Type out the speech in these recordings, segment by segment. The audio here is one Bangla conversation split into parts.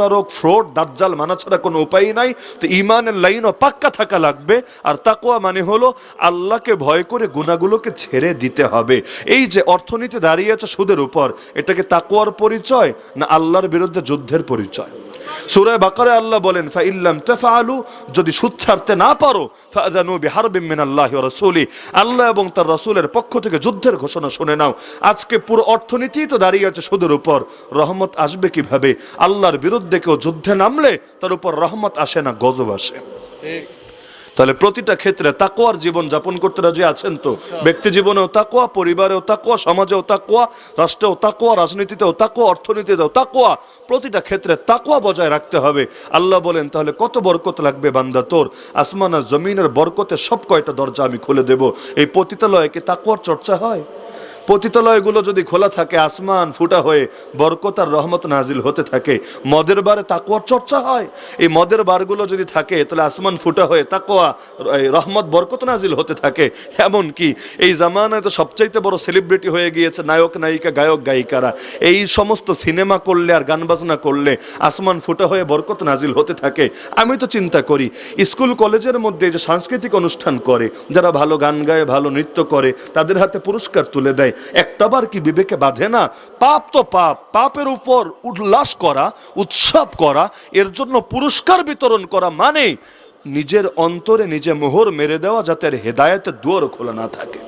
প্রতারক ফ্রড, দাজ্জাল মানা ছাড়া কোনো উপায় নাই। তো ইমানের লাইনও পাক্কা থাকা লাগবে। আর তাকোয়া মানে হলো আল্লাহকে ভয় করে গুণাগুলোকে ছেড়ে দিতে হবে। এই যে অর্থনীতি দাঁড়িয়ে আছে সুদের উপর, এটাকে তাকোয়ার পরিচয় না আল্লাহর বিরুদ্ধে যুদ্ধের পরিচয়? সূরায় বাকারে আল্লাহ বলেন, ফাইল্লাম তাফআলু, যদি সুদ ছাড়তে না পারো ফাযানু বিহারবিম মিনাল্লাহি ওয়া রাসূলি। আল্লাহ এবং তার রসুলের পক্ষ থেকে যুদ্ধের ঘোষণা শুনে নাও। আজকে পুরো অর্থনীতি তো দাঁড়িয়ে আছে সুদের উপর। রহমত আসবে কীভাবে? আল্লাহর বিরুদ্ধে কেউ যুদ্ধে নামলে তার উপর রহমত আসে না, গজব আসে। তাহলে প্রতিটা ক্ষেত্রে তাকোয়ার জীবন যাপন করতে রাজি আছেন তো? ব্যক্তি জীবনেও তাকোয়া পরিবারেও তাকোয়া সমাজেও তাকোয়া রাষ্ট্রেও তাকোয়া রাজনীতিতেও তাকোয়া অর্থনীতিতেও তাকোয়া প্রতিটা ক্ষেত্রে তাকোয়া বজায় রাখতে হবে। আল্লাহ বলেন, তাহলে কত বরকত লাগবে বান্দা তোর? আসমান আর জমিনের বরকতে সব কয়টা দরজা আমি খুলে দেব। এই পতিতালয়ে কি তাকোয়ার চর্চা হয়? পতিতালয়গুলো যদি খোলা থাকে, আসমান ফুটা হয়ে বরকত আর রহমত নাজিল হতে থাকে, মদের বারে তাকুয়ার চর্চা হয়। এই মদের বারগুলো যদি থাকে, তাহলে আসমান ফুটা হয়ে তাকুয়া রহমত, বরকত নাজিল হতে থাকে। এমন কি এই জামানায় তো সবচাইতে বড় সেলিব্রিটি হয়ে গিয়েছে নায়ক, নায়িকা, গায়ক, গায়িকারা। এই সমস্ত সিনেমা করলে আর গান বাজনা করলে আসমান ফুটা হয়ে বরকত নাজিল হতে থাকে। আমি তো চিন্তা করি, স্কুল, কলেজের মধ্যে যে সাংস্কৃতিক অনুষ্ঠান করে, যারা ভালো গান গায়, ভালো নৃত্য করে, তাদের হাতে পুরস্কার তুলে দেয়। একটাবার কি বিবেকে বাঁধে না? পাপ তো পাপ, পাপের উপর উল্লাস করা, উৎসব করা, এর জন্য পুরস্কার বিতরণ করা মানে নিজের অন্তরে নিজে মোহর মেরে দেওয়া যাতে হেদায়তের দুয়ার খোলা না থাকে।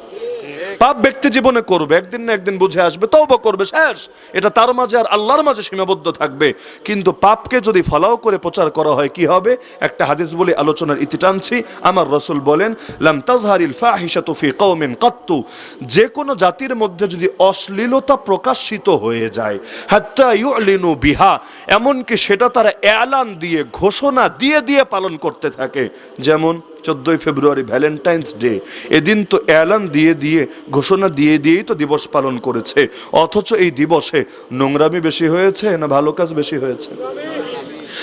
পাপ ব্যক্তি জীবনে করবে, একদিন না একদিন বুঝে আসবে, তওবা করবে, শেষ। এটা তার মাঝে আর আল্লাহর মাঝে সীমাবদ্ধ থাকবে। কিন্তু পাপকে যদি ফলাও করে প্রচার করা হয়, কি হবে? একটা হাদিস বলে, আলোচনার ইতি টানছি। আমার রসুল বলেন, লাম তাজহারিল ফাহিশাতু ফি কওমিন কাত্তু। যে কোনো জাতির মধ্যে যদি অশ্লীলতা প্রকাশিত হয়ে যায়, হাত্তা ইউলিনু বিহা, এমনকি সেটা তারা এলান দিয়ে, ঘোষণা দিয়ে দিয়ে পালন করতে থাকে, যেমন চোদ্দই ফেব্রুয়ারি ভ্যালেন্টাইন্স ডে। এদিন তো অ্যালান দিয়ে দিয়ে, ঘোষণা দিয়ে দিয়েই তো দিবস পালন করেছে। অথচ এই দিবসে নোংরামি বেশি হয়েছে না ভালো কাজ বেশি হয়েছে?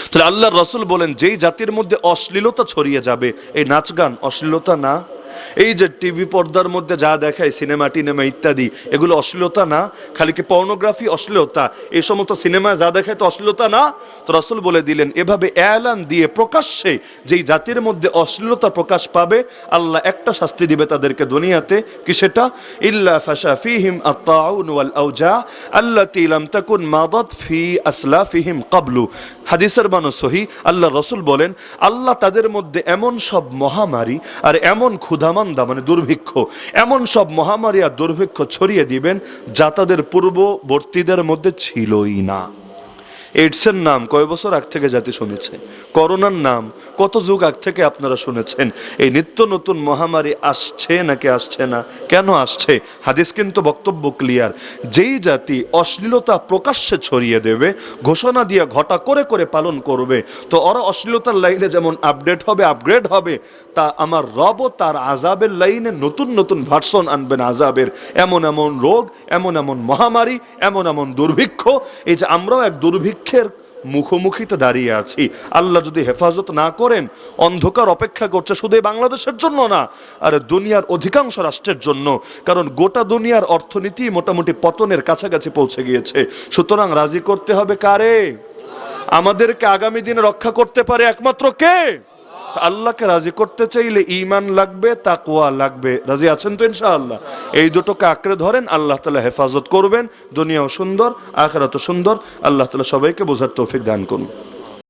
তাহলে আল্লাহ রসুল বলেন, যেই জাতির মধ্যে অশ্লীলতা ছড়িয়ে যাবে, এই নাচ গান অশ্লীলতা না? এই যে টিভি পর্দার মধ্যে যা দেখায়, সিনেমা, টিনেমা ইত্যাদি, এগুলো অশ্লীলতা না? খালি কি পর্নোগ্রাফি অশ্লীলতা? এই সমস্ত সিনেমায় যা দেখায় তো অশ্লীলতা না? তো রসুল বলে দিলেন, এভাবে এলান দিয়ে প্রকাশ্যে যেই জাতির মধ্যে অশ্লীলতা প্রকাশ পাবে, আল্লাহ একটা শাস্তি দিবে তাদেরকে দুনিয়াতে। কি সেটা? ইল্লা ফাশা ফিহিম আত্তাউন ওয়াল আউজা আল্লাতি লাম তাকুন মাদাত ফি আসলাফিহিম ক্বাবলু। হাদিসের মানো সহি। আল্লাহ রসুল বলেন, আল্লাহ তাদের মধ্যে এমন সব মহামারী আর এমন ক্ষুধামান্দা মানে দুর্ভিক্ষ। এমন সব মহামারী আর দুর্ভিক্ষ ছড়িয়ে দিবেন যা তাদের পূর্ববর্তীদের মধ্যে ছিলই না। এইডসের নাম কয় বছর আগ থেকে জাতি শুনেছে? করোনার নাম কত যুগ আগ থেকে আপনারা শুনেছেন? এই নিত্য নতুন মহামারী আসছে নাকি আসছে না? কেন আসছে? হাদিস কিন্তু বক্তব্য ক্লিয়ার যেই জাতি অশ্লীলতা প্রকাশ্যে ছড়িয়ে দেবে, ঘোষণা দিয়ে ঘটা করে করে পালন করবে, তো ওরা অশ্লীলতার লাইনে যেমন আপডেট হবে আপগ্রেড হবে, তা আমার রবও তার আজাবের লাইনে নতুন নতুন ভার্সন আনবেন আজাবের এমন এমন রোগ, এমন এমন মহামারী, এমন এমন দুর্ভিক্ষ, এই যে আমরাও এক দুর্ভিক্ষের মুখোমুখিতে দাঁড়িয়ে আছি। আল্লাহ যদি হেফাজত না করেন, অন্ধকার অপেক্ষা করছে শুধু বাংলাদেশের জন্য না, আর দুনিয়ার অধিকাংশ রাষ্ট্রের জন্য, কারণ গোটা দুনিয়ার অর্থনীতি মোটামুটি পতনের কাছাকাছি পৌঁছে গিয়েছে। সুতরাং রাজি করতে হবে কারে? আমাদেরকে আগামী দিনে রক্ষা করতে পারে একমাত্র কে? তা আল্লাহকে রাজি করতে চাইলে ইমান লাগবে তাকুয়া লাগবে। রাজি আছেন তো ইনশাআল্লাহ? এই দুটোকে আঁকড়ে ধরেন, আল্লাহ তালা হেফাজত করবেন। দুনিয়াও সুন্দর, আখেরাতও সুন্দর। আল্লাহ তালা সবাইকে বোঝার তৌফিক দান করুন।